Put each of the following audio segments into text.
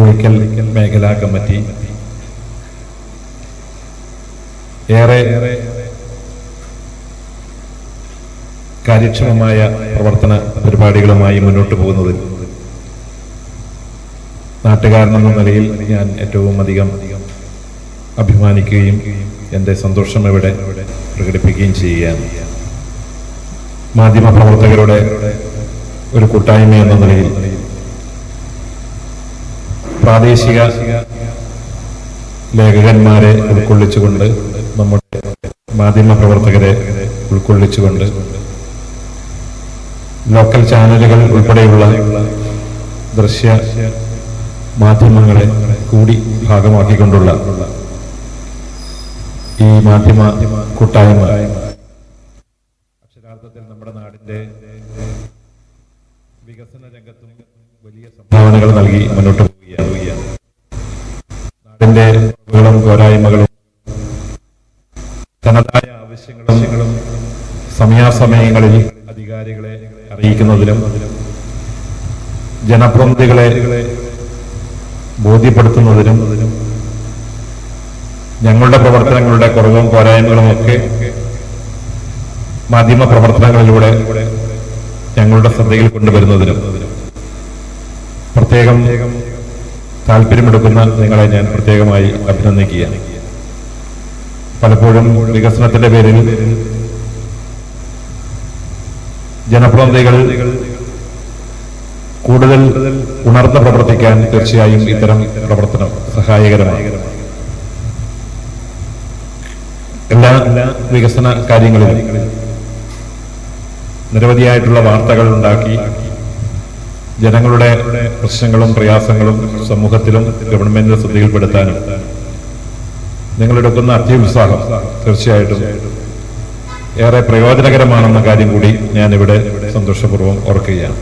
കുഴിക്കൽ മേഖലാ കമ്മിറ്റി. ഏറെ കാര്യക്ഷമമായ പ്രവർത്തന പരിപാടികളുമായി മുന്നോട്ട് പോകുന്നതിൽ നാട്ടുകാരനെന്ന നിലയിൽ ഞാൻ ഏറ്റവും അധികം അഭിമാനിക്കുകയും എന്റെ സന്തോഷം ഇവിടെ പ്രകടിപ്പിക്കുകയും ചെയ്യുകയാണ്. മാധ്യമപ്രവർത്തകരുടെ ഒരു കൂട്ടായ്മ എന്ന നിലയിൽ പ്രാദേശിക ലേഖകന്മാരെ ഉൾക്കൊള്ളിച്ചുകൊണ്ട് നമ്മുടെ മാധ്യമ പ്രവർത്തകരെ ഉൾക്കൊള്ളിച്ചുകൊണ്ട് ലോക്കൽ ചാനലുകൾ ഉൾപ്പെടെയുള്ള ദൃശ്യ മാധ്യമങ്ങളെ കൂടി ഭാഗമാക്കിക്കൊണ്ടുള്ള ഈ മാധ്യമ കൂട്ടായ്മ അക്ഷരാർത്ഥത്തിൽ നമ്മുടെ നാടിന്റെ വികസന രംഗത്തും വലിയ സംഭാവനകൾ നൽകി മുന്നോട്ട് നാടിന്റെ കുറവുകളും പോരായ്മകളും തനതായ ആവശ്യങ്ങളും സമയാസമയങ്ങളിൽ അധികാരികളെ അറിയിക്കുന്നതിലും ജനപ്രതിനിധികളെ ബോധ്യപ്പെടുത്തുന്നതിനും ഞങ്ങളുടെ പ്രവർത്തനങ്ങളുടെ കുറവും പോരായ്മകളും ഒക്കെ മാധ്യമ പ്രവർത്തനങ്ങളിലൂടെ ഞങ്ങളുടെ ശ്രദ്ധയിൽ കൊണ്ടുവരുന്നതിനും പ്രത്യേകം താല്പര്യമെടുക്കുന്ന നിങ്ങളെ ഞാൻ പ്രത്യേകമായി അഭിനന്ദിക്കുകയാണ്. പലപ്പോഴും വികസനത്തിന്റെ പേരിൽ ജനപ്രതിനിധികൾ കൂടുതൽ ഉണർന്ന് പ്രവർത്തിക്കാൻ തീർച്ചയായും ഇത്തരം പ്രവർത്തനം സഹായകരമാണ്. എല്ലാ വികസന കാര്യങ്ങളിലും നിരവധിയായിട്ടുള്ള വാർത്തകൾ ഉണ്ടാക്കി ജനങ്ങളുടെ പ്രശ്നങ്ങളും പ്രയാസങ്ങളും സമൂഹത്തിലും ഗവൺമെന്റിന്റെ ശ്രദ്ധയിൽപ്പെടുത്താനും നിങ്ങളെടുക്കുന്ന അത്യുത്സാഹം തീർച്ചയായിട്ടും ഏറെ പ്രയോജനകരമാണെന്ന കാര്യം കൂടി ഞാൻ ഇവിടെ സന്തോഷപൂർവം ഓർക്കുകയാണ്.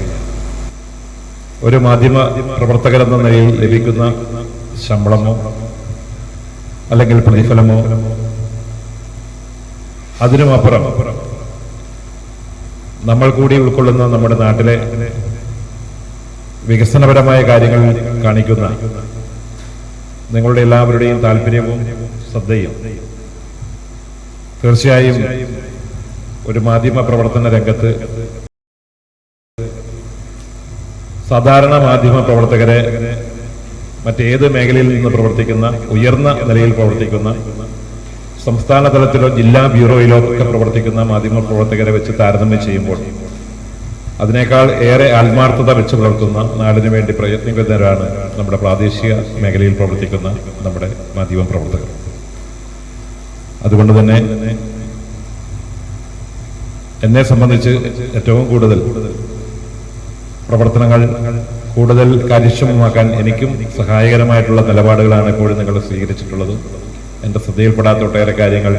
ഒരു മാധ്യമ പ്രവർത്തകരെന്ന നിലയിൽ ലഭിക്കുന്ന ശമ്പളമോ അല്ലെങ്കിൽ പ്രതിഫലമോ അതിനുമപ്പുറം നമ്മൾ കൂടി ഉൾക്കൊള്ളുന്ന നമ്മുടെ നാട്ടിലെ വികസനപരമായ കാര്യങ്ങൾ കാണിക്കുന്ന നിങ്ങളുടെ എല്ലാവരുടെയും താല്പര്യവും ശ്രദ്ധയും തീർച്ചയായും ഒരു മാധ്യമ പ്രവർത്തന രംഗത്ത് സാധാരണ മാധ്യമ പ്രവർത്തകരെ മറ്റേത് മേഖലയിൽ നിന്ന് പ്രവർത്തിക്കുന്ന ഉയർന്ന നിലയിൽ പ്രവർത്തിക്കുന്ന സംസ്ഥാന തലത്തിലോ ജില്ലാ ബ്യൂറോയിലോ ഒക്കെ പ്രവർത്തിക്കുന്ന മാധ്യമ പ്രവർത്തകരെ വെച്ച് താരതമ്യം ചെയ്യുമ്പോൾ അതിനേക്കാൾ ഏറെ ആത്മാർത്ഥത വെച്ച് പുലർത്തുന്ന നാടിനു വേണ്ടി പ്രയത്നിക്കുന്നവരാണ് നമ്മുടെ പ്രാദേശിക മേഖലയിൽ പ്രവർത്തിക്കുന്ന നമ്മുടെ മാധ്യമ പ്രവർത്തകർ. അതുകൊണ്ട് തന്നെ എന്നെ സംബന്ധിച്ച് ഏറ്റവും കൂടുതൽ പ്രവർത്തനങ്ങൾ കൂടുതൽ കാര്യക്ഷമമാക്കാൻ എനിക്കും സഹായകരമായിട്ടുള്ള നിലപാടുകളാണ് എപ്പോഴും നിങ്ങൾ സ്വീകരിച്ചിട്ടുള്ളത്. എന്റെ ശ്രദ്ധയിൽപ്പെടാത്ത ഒട്ടേറെ കാര്യങ്ങൾ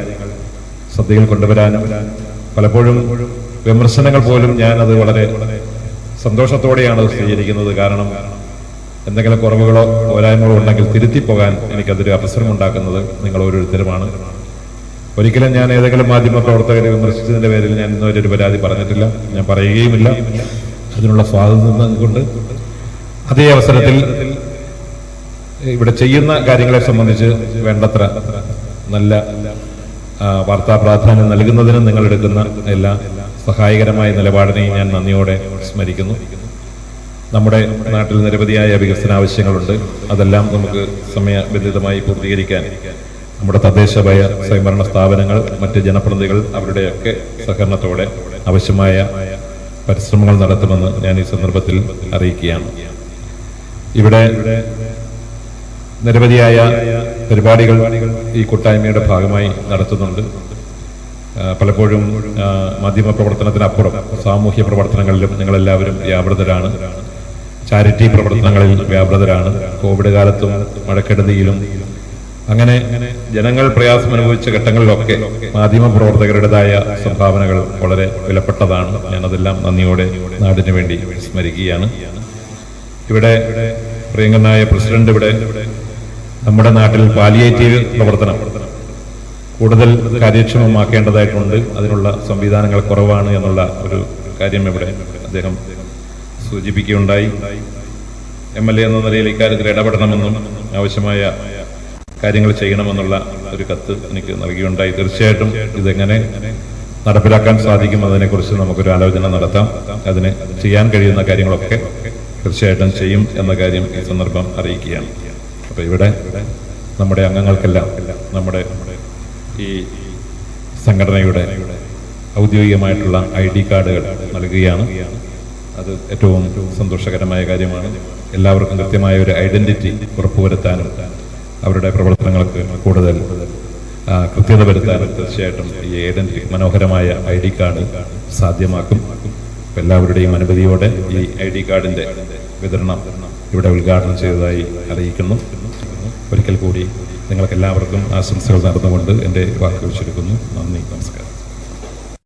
ശ്രദ്ധയിൽ കൊണ്ടുവരാനും പലപ്പോഴും വിമർശനങ്ങൾ പോലും ഞാൻ അത് വളരെ സന്തോഷത്തോടെയാണ് സ്വീകരിക്കുന്നത്. കാരണം എന്തെങ്കിലും കുറവുകളോ പോരായ്മകളോ ഉണ്ടെങ്കിൽ തിരുത്തി പോകാൻ എനിക്കതൊരു അവസരം ഉണ്ടാക്കുന്നത് നിങ്ങൾ ഓരോരുത്തരുമാണ് ഒരിക്കലും ഞാൻ ഏതെങ്കിലും മാധ്യമ പ്രവർത്തകരെ വിമർശിച്ചതിന്റെ പേരിൽ ഞാൻ ഇന്നുവരെ ഒരു പരാതി പറഞ്ഞിട്ടില്ല. ഞാൻ പറയുകയുമില്ല. അതിനുള്ള സ്വാതന്ത്ര്യം കൊണ്ട് അതേ അവസരത്തിൽ ഇവിടെ ചെയ്യുന്ന കാര്യങ്ങളെ സംബന്ധിച്ച് വേണ്ടത്ര നല്ല വാർത്താ പ്രാധാന്യം നൽകുന്നതിന് നിങ്ങൾ എടുക്കുന്ന എല്ലാ സഹായകരമായ നിലപാടിനെയും ഞാൻ നന്ദിയോടെ സ്മരിക്കുന്നു. നമ്മുടെ നാട്ടിൽ നിരവധിയായ വികസന ആവശ്യങ്ങളുണ്ട് അതെല്ലാം നമുക്ക് സമയബന്ധിതമായി പൂർത്തീകരിക്കാൻ നമ്മുടെ തദ്ദേശ ഭയ സ്വയംഭരണ സ്ഥാപനങ്ങൾ മറ്റ് ജനപ്രതിനിധികൾ അവരുടെയൊക്കെ സഹകരണത്തോടെ ആവശ്യമായ പരിശ്രമങ്ങൾ നടത്തുമെന്ന് ഞാൻ ഈ സന്ദർഭത്തിൽ അറിയിക്കുകയാണ്. ഇവിടെ നിരവധിയായ പരിപാടികൾ ഈ കൂട്ടായ്മയുടെ ഭാഗമായി നടത്തുന്നുണ്ട്. പലപ്പോഴും മാധ്യമ പ്രവർത്തനത്തിനപ്പുറം സാമൂഹ്യ പ്രവർത്തനങ്ങളിലും നിങ്ങളെല്ലാവരും വ്യാപൃതരാണ്. ചാരിറ്റി പ്രവർത്തനങ്ങളിൽ വ്യാപൃതരാണ്. കോവിഡ് കാലത്തും മഴക്കെടുതിയിലും. അങ്ങനെ ജനങ്ങൾ പ്രയാസം അനുഭവിച്ച ഘട്ടങ്ങളിലൊക്കെ മാധ്യമ പ്രവർത്തകരുടേതായ സംഭാവനകൾ വളരെ വിലപ്പെട്ടതാണ്. ഞാനതെല്ലാം നന്ദിയോടെ നാടിനു വേണ്ടി സ്മരിക്കുകയാണ് ഇവിടെ പ്രിയങ്കനായ പ്രസിഡന്റ് ഇവിടെ നമ്മുടെ നാട്ടിൽ പാലിയേറ്റീവ് പ്രവർത്തനം കൂടുതൽ കാര്യക്ഷമമാക്കേണ്ടതായിട്ടുണ്ട്. അതിനുള്ള സംവിധാനങ്ങൾ കുറവാണ് എന്നുള്ള ഒരു കാര്യം ഇവിടെ അദ്ദേഹം സൂചിപ്പിക്കുകയുണ്ടായി. എം എൽ എ എന്ന നിലയിൽ ഇക്കാര്യത്തിൽ ഇടപെടണമെന്നും ആവശ്യമായ കാര്യങ്ങൾ ചെയ്യണമെന്നുള്ള ഒരു കത്ത് എനിക്ക് നൽകിയുണ്ടായി. തീർച്ചയായിട്ടും ഇതെങ്ങനെ നടപ്പിലാക്കാൻ സാധിക്കും അതിനെക്കുറിച്ച് നമുക്കൊരു ആലോചന നടത്താം. അതിന് ചെയ്യാൻ കഴിയുന്ന കാര്യങ്ങളൊക്കെ തീർച്ചയായിട്ടും ചെയ്യും എന്ന കാര്യം ഈ സന്ദർഭം അറിയിക്കുകയാണ്. അപ്പൊ ഇവിടെ നമ്മുടെ അംഗങ്ങൾക്കെല്ലാം നമ്മുടെ ഈ സംഘടനയുടെ ഔദ്യോഗികമായിട്ടുള്ള ഐ ഡി കാർഡുകൾ നൽകുകയാണ്. അത് ഏറ്റവും സന്തോഷകരമായ കാര്യമാണ്. എല്ലാവർക്കും കൃത്യമായ ഒരു ഐഡന്റിറ്റി ഉറപ്പുവരുത്താനും അവരുടെ പ്രവർത്തനങ്ങൾക്ക് കൂടുതൽ കൃത്യത വരുത്താനും തീർച്ചയായിട്ടും ഈ ഐഡന്റിറ്റി മനോഹരമായ ഐ ഡി കാർഡ് സാധ്യമാക്കും. എല്ലാവരുടെയും അനുമതിയോടെ ഈ ഐ ഡി കാർഡിന്റെ വിതരണം ഇവിടെ ഉദ്ഘാടനം ചെയ്തതായി അറിയിക്കുന്നു. ഒരിക്കൽ കൂടി നിങ്ങൾക്ക് എല്ലാവർക്കും ആശംസകൾ നടന്നുകൊണ്ട് എന്റെ വാക്കുകൾ ചുരുക്കുന്നു നന്ദി നമസ്കാരം.